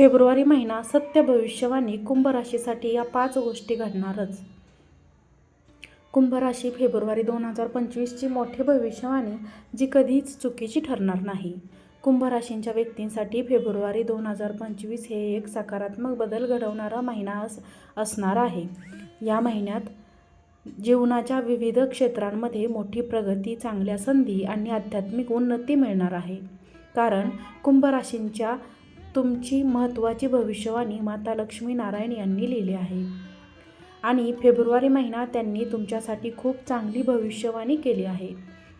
February महिना सत्य भविष्यवाणी कुंभ राशीसाठी या पाच गोष्टी घडणारच. कुंभ राशी फेब्रुवारी दोन हजार पंचवीसची मोठी भविष्यवाणी जी कधीच चुकीची ठरणार नाही. कुंभ राशींच्या व्यक्तींसाठी फेब्रुवारी दोन हजार पंचवीस हे एक सकारात्मक बदल घडवणारा महिना अस असणार आहे. या महिन्यात जीवनाच्या विविध क्षेत्रांमध्ये मोठी प्रगती चांगल्या संधी आणि आध्यात्मिक उन्नती मिळणार आहे. कारण कुंभ राशींच्या तुमची महत्त्वाची भविष्यवाणी माता लक्ष्मी नारायण यांनी लिहिली आहे. आणि फेब्रुवारी महिना त्यांनी तुमच्यासाठी खूप चांगली भविष्यवाणी केली आहे.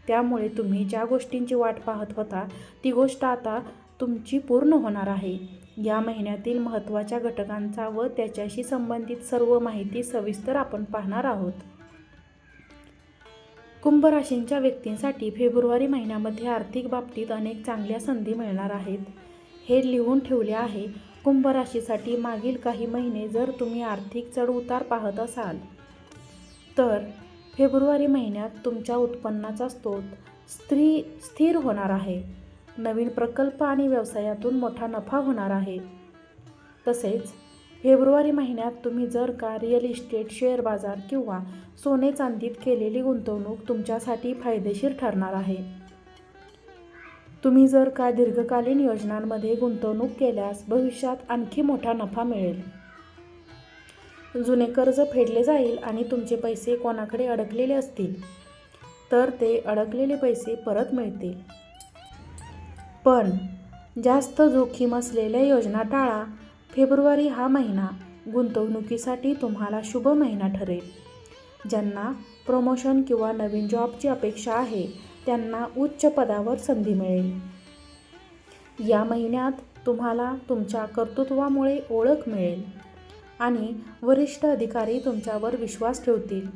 त्यामुळे तुम्ही ज्या गोष्टींची वाट पाहत होता ती गोष्ट आता तुमची पूर्ण होणार आहे. या महिन्यातील महत्त्वाच्या घटकांचा व त्याच्याशी संबंधित सर्व माहिती सविस्तर आपण पाहणार आहोत. कुंभ राशींच्या व्यक्तींसाठी फेब्रुवारी महिन्यामध्ये आर्थिक बाबतीत अनेक चांगल्या संधी मिळणार आहेत. हे लिहून ठेवले आहे. कुंभ राशीसाठी मागील काही महिने जर तुम्ही आर्थिक चढउतार पाहत असाल तर फेब्रुवारी महिन्यात तुमच्या उत्पन्नाचा स्रोत स्त्री स्थिर होणार आहे. नवीन प्रकल्प आणि व्यवसायातून मोठा नफा होणार आहे. तसेच फेब्रुवारी महिन्यात तुम्ही जर का रिअल इस्टेट शेअर बाजार किंवा सोने चांदीत केलेली गुंतवणूक तुमच्यासाठी फायदेशीर ठरणार आहे. तुम्ही जर का दीर्घकालीन योजनांमध्ये गुंतवणूक केल्यास भविष्यात आणखी मोठा नफा मिळेल. जुने कर्ज फेडले जाईल आणि तुमचे पैसे कोणाकडे अडकलेले असतील तर ते अडकलेले पैसे परत मिळतील. पण जास्त जोखीम असलेल्या योजना टाळा. फेब्रुवारी हा महिना गुंतवणुकीसाठी तुम्हाला शुभ महिना ठरेल. ज्यांना प्रमोशन किंवा नवीन जॉबची अपेक्षा आहे त्यांना उच्च पदावर संधी मिळेल. या महिन्यात तुम्हाला तुमच्या कर्तृत्वामुळे ओळख मिळेल आणि वरिष्ठ अधिकारी तुमच्यावर विश्वास ठेवतील.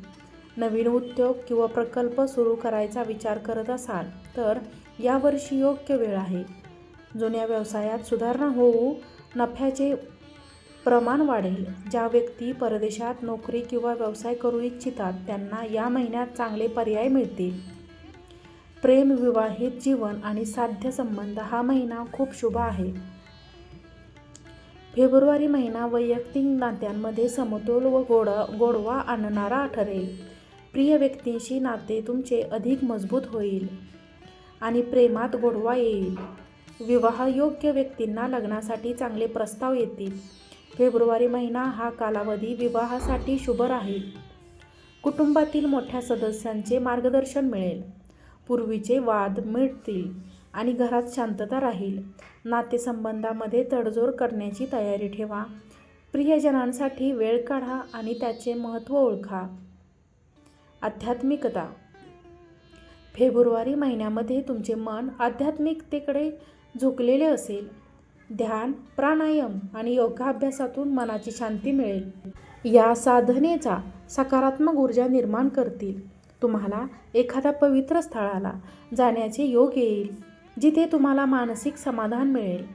नवीन उद्योग किंवा प्रकल्प सुरू करायचा विचार करत असाल तर यावर्षी योग्य वेळ आहे. जुन्या व्यवसायात सुधारणा होऊ नफ्याचे प्रमाण वाढेल. ज्या व्यक्ती परदेशात नोकरी किंवा व्यवसाय करू इच्छितात त्यांना या महिन्यात चांगले पर्याय मिळतील. प्रेम विवाहित जीवन आणि साध्य संबंध हा महिना खूप शुभ आहे. फेब्रुवारी महिना वैयक्तिक नात्यांमध्ये समतोल व गोड गोडवा आणणारा ठरेल. प्रिय व्यक्तींशी नाते तुमचे अधिक मजबूत होईल आणि प्रेमात गोडवा येईल. विवाहयोग्य व्यक्तींना लग्नासाठी चांगले प्रस्ताव येतील. फेब्रुवारी महिना हा कालावधी विवाहासाठी शुभ राहील. कुटुंबातील मोठ्या सदस्यांचे मार्गदर्शन मिळेल. पूर्वीचे वाद मिटतील आणि घरात शांतता राहील. नातेसंबंधामध्ये तडजोड करण्याची तयारी ठेवा. प्रियजनांसाठी वेळ काढा आणि त्याचे महत्त्व ओळखा. आध्यात्मिकता. फेब्रुवारी महिन्यामध्ये तुमचे मन आध्यात्मिकतेकडे झुकलेले असेल. ध्यान प्राणायाम आणि योगाभ्यासातून मनाची शांती मिळेल. या साधनेचा सकारात्मक ऊर्जा निर्माण करतील. तुम्हाला एखादा पवित्र स्थळाला जाण्याचे योग येईल जिथे तुम्हाला मानसिक समाधान मिळेल.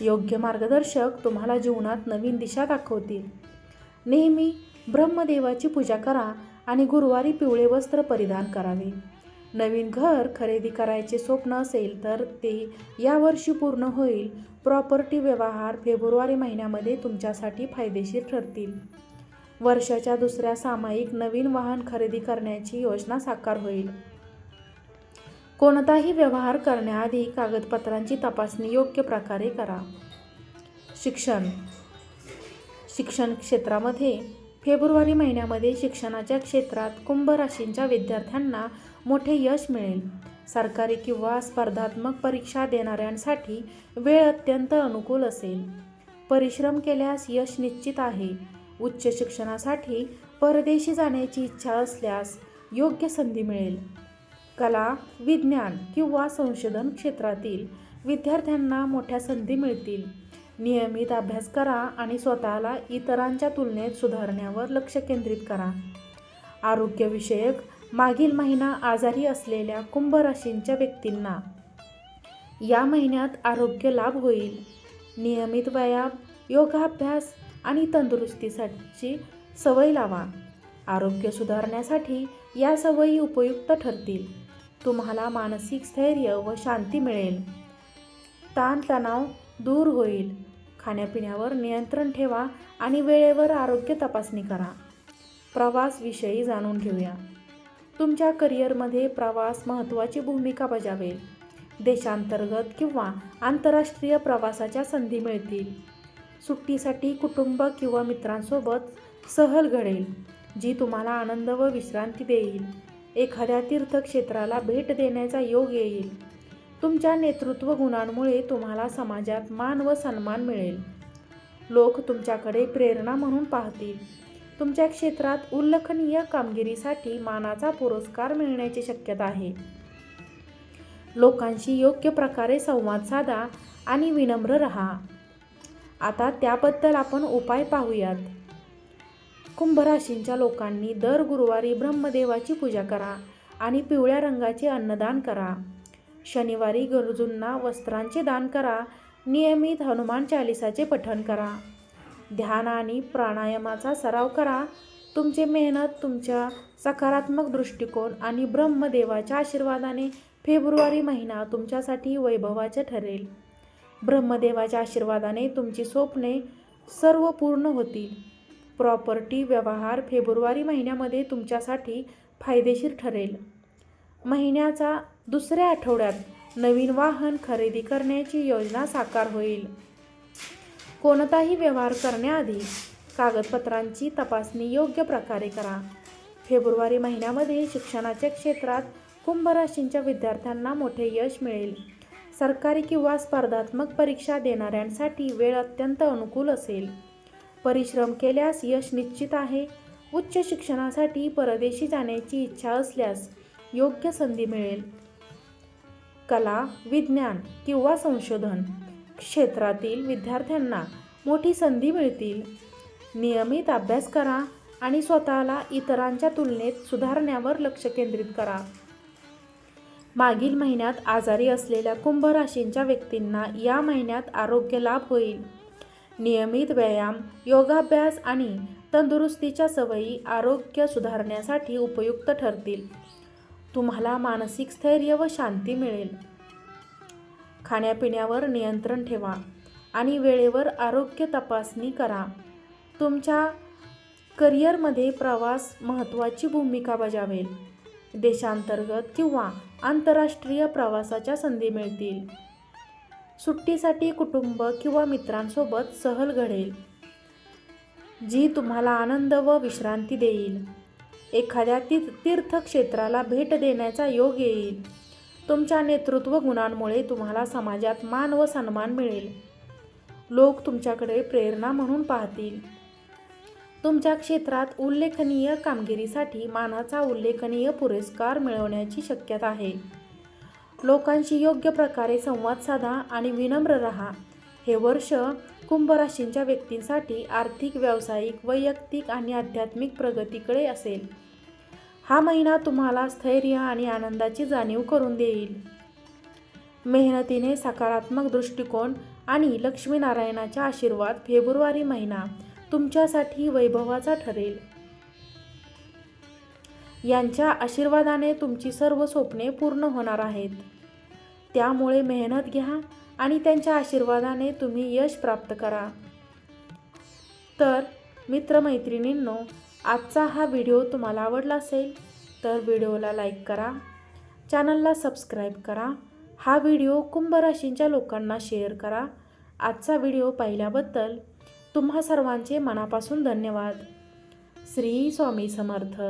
योग्य मार्गदर्शक तुम्हाला जीवनात नवीन दिशा दाखवतील. नेहमी ब्रह्मदेवाची पूजा करा आणि गुरुवारी पिवळे वस्त्र परिधान करावे. नवीन घर खरेदी करायचे स्वप्न असेल तर ते यावर्षी पूर्ण होईल. प्रॉपर्टी व्यवहार फेब्रुवारी महिन्यामध्ये तुमच्यासाठी फायदेशीर ठरतील. वर्षाच्या दुसऱ्या सामायिक नवीन वाहन खरेदी करण्याची योजना साकार होईल. कोणताही व्यवहार करण्याआधी कागदपत्रांची तपासणी योग्य प्रकारे करा. शिक्षण. शिक्षण क्षेत्रामध्ये फेब्रुवारी महिन्यामध्ये शिक्षणाच्या क्षेत्रात कुंभ राशींच्या विद्यार्थ्यांना मोठे यश मिळेल. सरकारी किंवा स्पर्धात्मक परीक्षा देणाऱ्यांसाठी वेळ अत्यंत अनुकूल असेल. परिश्रम केल्यास यश निश्चित आहे. उच्च शिक्षणासाठी परदेशी जाण्याची इच्छा असल्यास योग्य संधी मिळेल. कला विज्ञान किंवा संशोधन क्षेत्रातील विद्यार्थ्यांना मोठ्या संधी मिळतील. नियमित अभ्यास करा आणि स्वतःला इतरांच्या तुलनेत सुधारण्यावर लक्ष केंद्रित करा. आरोग्यविषयक मागील महिना आजारी असलेल्या कुंभ राशींच्या व्यक्तींना. या महिन्यात आरोग्य लाभ होईल. नियमित व्यायाम योगाभ्यास आणि तंदुरुस्तीसाठी सवय लावा. आरोग्य सुधारण्यासाठी या सवयी उपयुक्त ठरतील. तुम्हाला मानसिक स्थैर्य व शांती मिळेल. ताणतणाव दूर होईल. खाण्यापिण्यावर नियंत्रण ठेवा आणि वेळेवर आरोग्य तपासणी करा. प्रवासविषयी जाणून घेऊया. तुमच्या करिअरमध्ये प्रवास महत्त्वाची भूमिका बजावेल. देशांतर्गत किंवा आंतरराष्ट्रीय प्रवासाच्या संधी मिळतील. सुट्टीसाठी कुटुंब किंवा मित्रांसोबत सहल घडेल जी तुम्हाला आनंद व विश्रांती देईल. एखाद्या तीर्थक्षेत्राला भेट देण्याचा योग येईल. तुमच्या नेतृत्व गुणांमुळे तुम्हाला समाजात मान व सन्मान मिळेल. लोक तुमच्याकडे प्रेरणा म्हणून पाहतील. तुमच्या क्षेत्रात उल्लेखनीय कामगिरीसाठी मानाचा पुरस्कार मिळण्याची शक्यता आहे. लोकांशी योग्य प्रकारे संवाद साधा आणि विनम्र रहा. आता त्याबद्दल आपण उपाय पाहूयात. कुंभ राशींच्या लोकांनी दर गुरुवारी ब्रह्मदेवाची पूजा करा आणि पिवळ्या रंगाचे अन्नदान करा. शनिवारी गरजूंना वस्त्रांचे दान करा. नियमित हनुमान चालिसाचे पठण करा. ध्यान आणि प्राणायामाचा सराव करा. तुमचे मेहनत तुमच्या सकारात्मक दृष्टिकोन आणि ब्रह्मदेवाच्या आशीर्वादाने फेब्रुवारी महिना तुमच्यासाठी वैभवाचे ठरेल. ब्रह्मदेवाच्या आशीर्वादाने तुमची स्वप्ने सर्व पूर्ण होतील. प्रॉपर्टी व्यवहार फेब्रुवारी महिन्यामध्ये तुमच्यासाठी फायदेशीर ठरेल. महिन्याचा दुसऱ्या आठवड्यात नवीन वाहन खरेदी करण्याची योजना साकार होईल. कोणताही व्यवहार करण्याआधी कागदपत्रांची तपासणी योग्य प्रकारे करा. फेब्रुवारी महिन्यामध्ये शिक्षणाच्या क्षेत्रात कुंभ राशींच्या विद्यार्थ्यांना मोठे यश मिळेल. सरकारी किंवा स्पर्धात्मक परीक्षा देणाऱ्यांसाठी वेळ अत्यंत अनुकूल असेल. परिश्रम केल्यास यश निश्चित आहे. उच्च शिक्षणासाठी परदेशी जाण्याची इच्छा असल्यास योग्य संधी मिळेल. कला विज्ञान किंवा संशोधन क्षेत्रातील विद्यार्थ्यांना मोठी संधी मिळतील. नियमित अभ्यास करा आणि स्वतःला इतरांच्या तुलनेत सुधारण्यावर लक्ष केंद्रित करा. मागील महिन्यात आजारी असलेल्या कुंभ राशींच्या व्यक्तींना या महिन्यात आरोग्य लाभ होईल. नियमित व्यायाम योगाभ्यास आणि तंदुरुस्तीच्या सवयी आरोग्य सुधारण्यासाठी उपयुक्त ठरतील. तुम्हाला मानसिक स्थैर्य व शांती मिळेल. खाण्यापिण्यावर नियंत्रण ठेवा आणि वेळेवर आरोग्य तपासणी करा. तुमच्या करिअरमध्ये प्रवास महत्त्वाची भूमिका बजावेल. देशांतर्गत किंवा आंतरराष्ट्रीय प्रवासाच्या संधी मिळतील. सुट्टीसाठी कुटुंब किंवा मित्रांसोबत सहल घडेल जी तुम्हाला आनंद व विश्रांती देईल. एखाद्या ती तीर्थक्षेत्राला भेट देण्याचा योग येईल. तुमच्या नेतृत्व गुणांमुळे तुम्हाला समाजात मान व सन्मान मिळेल. लोक तुमच्याकडे प्रेरणा म्हणून पाहतील. तुमच्या क्षेत्रात उल्लेखनीय कामगिरीसाठी मानाचा उल्लेखनीय पुरस्कार मिळवण्याची शक्यता आहे. लोकांशी योग्य प्रकारे संवाद साधा आणि विनम्र राहा. हे वर्ष कुंभ राशींच्या व्यक्तींसाठी आर्थिक व्यावसायिक वैयक्तिक आणि आध्यात्मिक प्रगतीकडे असेल. हा महिना तुम्हाला स्थैर्य आणि आनंदाची जाणीव करून देईल. मेहनतीने सकारात्मक दृष्टिकोन आणि लक्ष्मीनारायणाचा आशीर्वाद फेब्रुवारी महिना तुमच्यासाठी वैभवाचा ठरेल. यांच्या आशीर्वादाने तुमची सर्व स्वप्ने पूर्ण होणार आहेत. त्यामुळे मेहनत घ्या आणि त्यांच्या आशीर्वादाने तुम्ही यश प्राप्त करा. तर मित्रमैत्रिणींनो आजचा हा व्हिडिओ तुम्हाला आवडला असेल तर व्हिडिओला लाईक करा. चॅनलला सबस्क्राईब करा. हा व्हिडिओ कुंभ राशींच्या लोकांना शेअर करा. आजचा व्हिडिओ पाहिल्याबद्दल तुम्हा सर्वांचे मनापासून धन्यवाद. श्री स्वामी समर्थ.